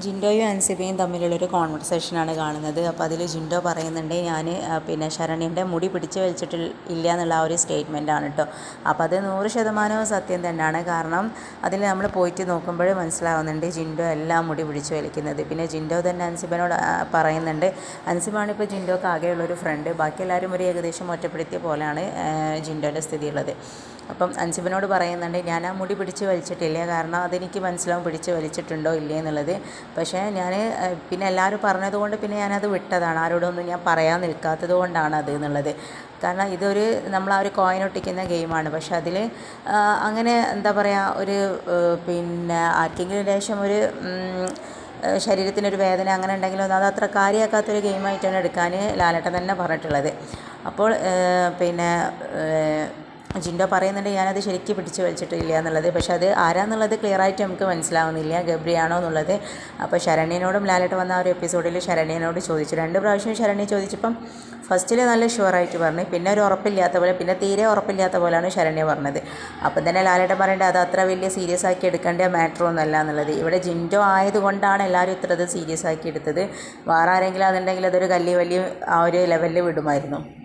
ജിൻഡോയും അൻസിബയും തമ്മിലുള്ളൊരു കോൺവെർസേഷനാണ് കാണുന്നത്. അപ്പോൾ അതിൽ ജിൻഡോ പറയുന്നുണ്ട് ഞാൻ പിന്നെ ശരണ്യന്റെ മുടി പിടിച്ച് വലിച്ചിട്ട് ഇല്ല എന്നുള്ള ആ ഒരു സ്റ്റേറ്റ്മെന്റാണ് കേട്ടോ അപ്പോൾ അത് നൂറ് ശതമാനവും സത്യം തന്നെയാണ് കാരണം അതിൽ നമ്മൾ പോയിട്ട് നോക്കുമ്പോൾ മനസ്സിലാവുന്നുണ്ട് ജിൻഡോ എല്ലാം മുടി പിടിച്ചു വലിക്കുന്നത്. പിന്നെ ജിൻഡോ തന്നെ അൻസിബനോട് പറയുന്നുണ്ട് അൻസിബാണ് ഇപ്പോൾ ജിൻഡോക്ക് ആകെയുള്ളൊരു ഫ്രണ്ട്. ബാക്കി എല്ലാവരും ഒരു ഏകദേശം ഒറ്റപ്പെടുത്തിയ പോലെയാണ് ജിൻഡോന്റെ സ്ഥിതിയുള്ളത്. അപ്പം അൻസിബനോട് പറയുന്നുണ്ട് ഞാൻ ആ മുടി പിടിച്ച് വലിച്ചിട്ടില്ല. കാരണം അതെനിക്ക് മനസ്സിലാവും പിടിച്ച് വലിച്ചിട്ടുണ്ടോ ഇല്ലേ എന്നുള്ളത്. പക്ഷേ ഞാൻ പിന്നെ എല്ലാവരും പറഞ്ഞതുകൊണ്ട് പിന്നെ ഞാനത് വിട്ടതാണ്. ആരോടൊന്നും ഞാൻ പറയാൻ നിൽക്കാത്തത് കൊണ്ടാണ് അത് എന്നുള്ളത്. കാരണം ഇതൊരു നമ്മൾ ആ ഒരു കോയിൻ ഒട്ടിക്കുന്ന ഗെയിമാണ് പക്ഷെ അതിൽ അങ്ങനെ എന്താ പറയുക ഒരു പിന്നെ ആർക്കെങ്കിലും ലേശം ഒരു ശരീരത്തിനൊരു വേദന അങ്ങനെ ഉണ്ടെങ്കിലും അത് അത്ര കാര്യമാക്കാത്തൊരു ഗെയിമായിട്ടാണ് എടുക്കാൻ ലാലേട്ടൻ തന്നെ പറഞ്ഞിട്ടുള്ളത്. അപ്പോൾ പിന്നെ ജിൻഡോ പറയുന്നുണ്ട് ഞാനത് ശരിക്കും പിടിച്ച് വലിച്ചിട്ടില്ല എന്നുള്ളത്. പക്ഷേ അത് ആരാന്നുള്ളത് ക്ലിയർ ആയിട്ട് നമുക്ക് മനസ്സിലാവുന്നില്ല. ഗബ്രിയാണോ എന്നുള്ളത്. അപ്പോൾ ശരണ്യനോടും ലാലേട്ട് വന്ന ആ ഒരു എപ്പിസോഡിൽ ശരണ്യനോട് ചോദിച്ചു. രണ്ട് പ്രാവശ്യം ശരണ്യ ചോദിച്ചപ്പം ഫസ്റ്റിൽ നല്ല ഷുവറായിട്ട് പറഞ്ഞു. പിന്നെ ഒരു ഉറപ്പില്ലാത്ത പോലെ പിന്നെ തീരെ ഉറപ്പില്ലാത്ത പോലെയാണ് ശരണ്യ പറഞ്ഞത്. അപ്പം തന്നെ ലാലേട്ടൻ പറയേണ്ടത് അത് അത്ര വലിയ സീരിയസ് ആക്കി എടുക്കേണ്ട മാറ്റർ ഒന്നല്ല എന്നുള്ളത്. ഇവിടെ ജിൻഡോ ആയതുകൊണ്ടാണ് എല്ലാവരും ഇത്ര ഇത് സീരിയസ് ആക്കി എടുത്തത്. വേറെ ആരെങ്കിലും അതുണ്ടെങ്കിൽ അതൊരു കല്ലി വലിയ ആ ഒരു ലെവലിൽ വിടുമായിരുന്നു.